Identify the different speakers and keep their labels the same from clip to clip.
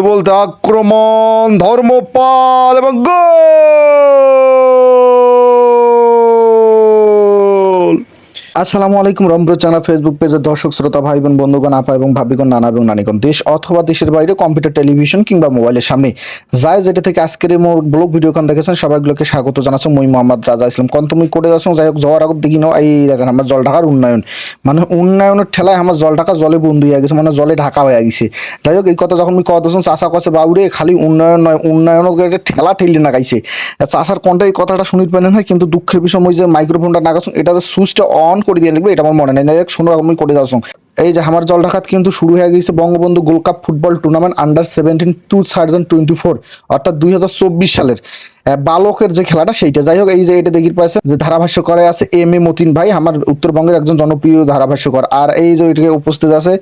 Speaker 1: বলতে আক্রমণ ধর্মপাল এবং গোল! আসসালামু আলাইকুম রম্র চ্যানেল ফেসবুক পেজের দর্শক, শ্রোতা ভাই বোন বন্ধুগণ, আপা এবং ভাবিগণ, নানা এবং নানিগণ, দেশ অথবা দেশের বাইরে কম্পিউটার, টেলিভিশন কিংবা মোবাইলের সামনে। যায় যেটা থেকে আজকের মোর ব্লগ ভিডিও খান দেখেছেন সবাইগুলোকে স্বাগত জানাচ্ছি। মই মোহাম্মদ রাজা ইসলাম কোন তুমি করে যাচ্ছ যাই হোক যাওয়ার আগত দেখি নাও এই দেখেন আমার জল ঢাকার উন্নয়ন। মানে উন্নয়নের ঠেলায় আমার জল ঢাকা জলে বন্ধু হয়ে গেছে মানে জলে ঢাকা হয়ে গেছে। যাই হোক, এই কথা যখন আমি কথা শুন চাষা কছে বাবুরে খালি উন্নয়ন নয় উন্নয়নের একটা ঠেলা ঠেলি না গাইছে। চাষার কোনটা এই কথাটা শুনিত পারেন হয় কিন্তু দুঃখের বিষয় ওই যে মাইক্রোফোনটা না গাছুন এটা যে সুইচটা অন করে দিয়ে লিখবে এটা আমার মনে নেই। শুনো আমি করে যাচ্ছ। এই যে আমার জল ঢাকাত কিন্তু শুরু হয়ে গেছে Bangabandhu gold cup football tournament under seventeen two thousand twenty four অর্থাৎ দুই হাজার চব্বিশ সালের বালকের যে খেলাটা সেইটা। যাই হোক, এই যে এটা দেখি পাইছে যে ধারাভাষ্য করে আছে এম এ মতিন ভাই আমার উত্তরবঙ্গের একজন জনপ্রিয় ধারাভাষ্যকর। আর এই যে এটাকে উপস্থিত আছে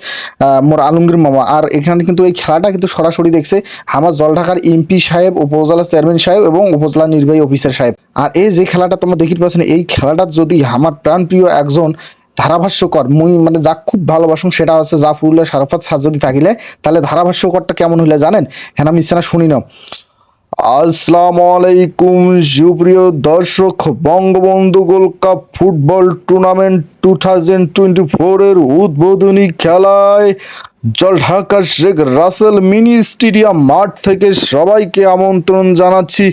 Speaker 1: মোর আলমগীর মামা। আর এখানে কিন্তু এই খেলাটা কিন্তু সরাসরি দেখছে আমার জল ঢাকার এমপি সাহেব, উপজেলা চেয়ারম্যান সাহেব এবং উপজেলা নির্বাহী অফিসার সাহেব। আর এই যে খেলাটা তোমরা দেখিতে পাচ্ছেন, এই খেলাটা যদি আমার প্রাণপ্রিয় একজন ধারাভাষ্যকর, মুই মানে যা খুব ভালোবাসুন সেটা হচ্ছে জাফরুল্লাহ সারাফাত সাজ যদি থাকিলে, তাহলে ধারাভাষ্যকরটা কেমন হইলে জানেন? হ্যাঁ আমি না শুনি না আসসালামু আলাইকুম, সুপ্রিয় দর্শক, Bangabandhu gold cup football tournament two thousand twenty ফোরের উদ্বোধনী খেলায় জলঢাকা শেখ রাসেল মিনি স্টেডিয়াম মাঠ থেকে সবাইকে আমন্ত্রণ জানাচ্ছি।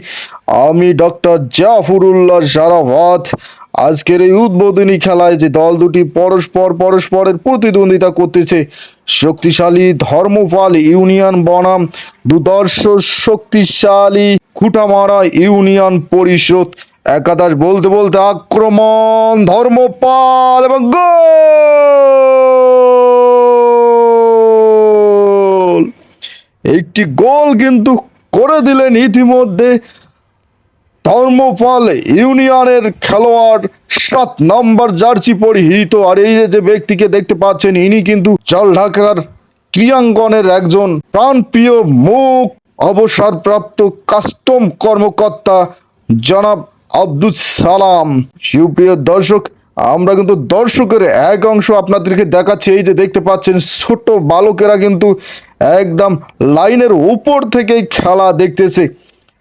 Speaker 1: আমি ডক্টর জাফরুল্লাহ সারাফাত আজকের এই উদ্বোধনী খেলায় যে দল দুটি পরস্পর পরস্পরের প্রতিদ্বন্দ্বিতা করতেছে, শক্তিশালী ধর্মপাল ইউনিয়ন বনাম, দুদর্শ শক্তিশালী খুঁটামারা ইউনিয়ন পরিষদ, একাদশ বলতে বলতে আক্রমণ, ধর্মপাল এবং গোল! একটি গোল কিন্তু করে দিলেন ইতিমধ্যে ধর্মপাল ইউনিয়নের খেলোয়াড়, সাত নম্বর জার্সি পরিহিত। আর এই যে ব্যক্তিকে দেখতে পাচ্ছেন, ইনি কিন্তু জল ঢাকার ক্রিয়াঙ্গনের একজন প্রাণপ্রিয় মুখ অবসরপ্রাপ্ত কাস্টম কর্মকর্তা জনাব আব্দুল সালাম। সুপ্রিয় দর্শক, আমরা কিন্তু দর্শকের এক অংশ আপনাদেরকে দেখাচ্ছি। এই যে দেখতে পাচ্ছেন, ছোট বালকেরা কিন্তু একদম লাইনের উপর থেকেই খেলা দেখতেছে।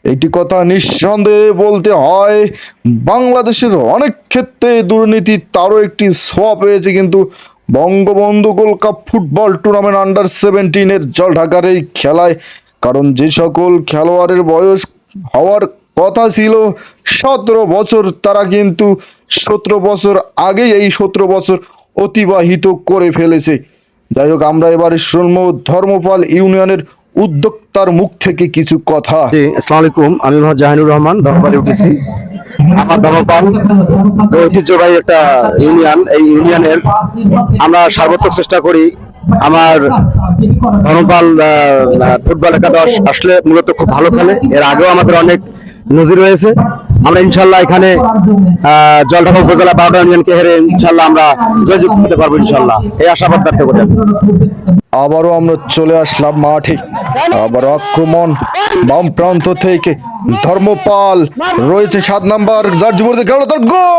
Speaker 1: একটি কথা নিঃসন্দেহে বলতে হয়, বাংলাদেশের অনেক ক্ষেত্রে দুর্নীতি তারও একটি ছোঁয়া পেয়েছে কিন্তু Bangabandhu gold cup football tournament under সেভেন্টিনের জল ঢাকার এই খেলায়। কারণ যে সকল খেলোয়াড়ের বয়স হওয়ার কথা ছিল, সতেরো বছর তারা কিন্তু সতেরো বছর আগেই এই সতেরো বছর অতিবাহিত করে ফেলেছে। যাই হোক, আমরা এবারে শুনব ধর্মপাল ইউনিয়নের উদ্যোক্তার মুখ থেকে কিছু কথা।
Speaker 2: আসসালামু আলাইকুম। আমি মোহাম্মদ জাহানুর রহমান ধর্মপালে উঠেছি। আমার ধর্মপাল ঐতিহ্যবাহী একটা ইউনিয়ন। এই ইউনিয়নের আমরা সর্বোত্তম চেষ্টা করি আমার ধর্মপাল ফুটবল একাদশ আসলে মূলত খুব ভালো খেলে। এর আগেও আমাদের অনেক নজির রয়েছে। আমরা ইনশাল্লাহ এখানে জলঢাকা উপজেলা বারোটা ইউনিয়নকে হেরে ইনশাল্লাহ আমরা জয়যুক্ত হতে পারব ইনশাল্লাহ। এই আশাবাদ ব্যক্ত করি
Speaker 1: আবারও আমরা চলে আসলাম মাঠে। আবার আক্রমণ বাম প্রান্ত থেকে ধর্মপাল রয়েছে সাত নাম্বার যার জীবনে গেল তার গোল!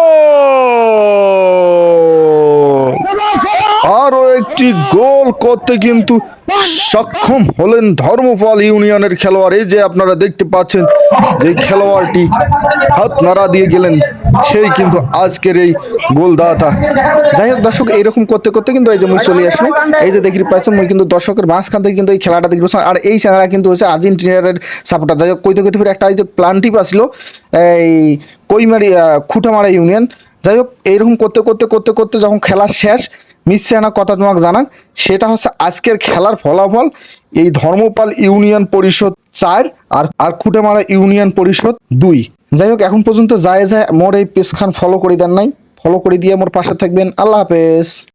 Speaker 1: আরও একটি গোল করতে কিন্তু সক্ষম হলেন ধর্মপাল ইউনিয়নের খেলোয়াড়। এই যে আপনারা দেখতে পাচ্ছেন যে খেলোয়াড়টি হাত নাড়া দিয়ে গেলেন সেই কিন্তু আজকের এই গোলদাতা। যাই হোক দর্শক এইরকম করতে করতে কিন্তু এই যে মুই চলে আসলাম এই যে দেখি পাচ্ছেন মুই কিন্তু দর্শকের মাঝখান থেকে কিন্তু এই খেলাটা দেখতে পাচ্ছেন। আর এই চ্যানেলটা কিন্তু হচ্ছে আর্জেন্টিনার সাপোর্টার। যাই হোক কইতে কইতে ফিরে একটা এই যে প্লান্টিপ আসলো এই কইমারি আহ, খুঁটামারা ইউনিয়ন। যাই হোক এইরকম করতে করতে করতে করতে যখন খেলা শেষ মিসছে না কথা তোমাকে জানান সেটা হচ্ছে আজকের খেলার ফলাফল। এই ধর্মপাল ইউনিয়ন পরিষদ চার আর আর খুঁটেমারা ইউনিয়ন পরিষদ দুই। যাই হোক, এখন পর্যন্ত যায় যায় মোর এই পেজ খান ফলো করে দেন নাই। ফলো করে দিয়ে মোর পাশে থাকবেন। আল্লাহ হাফেজ।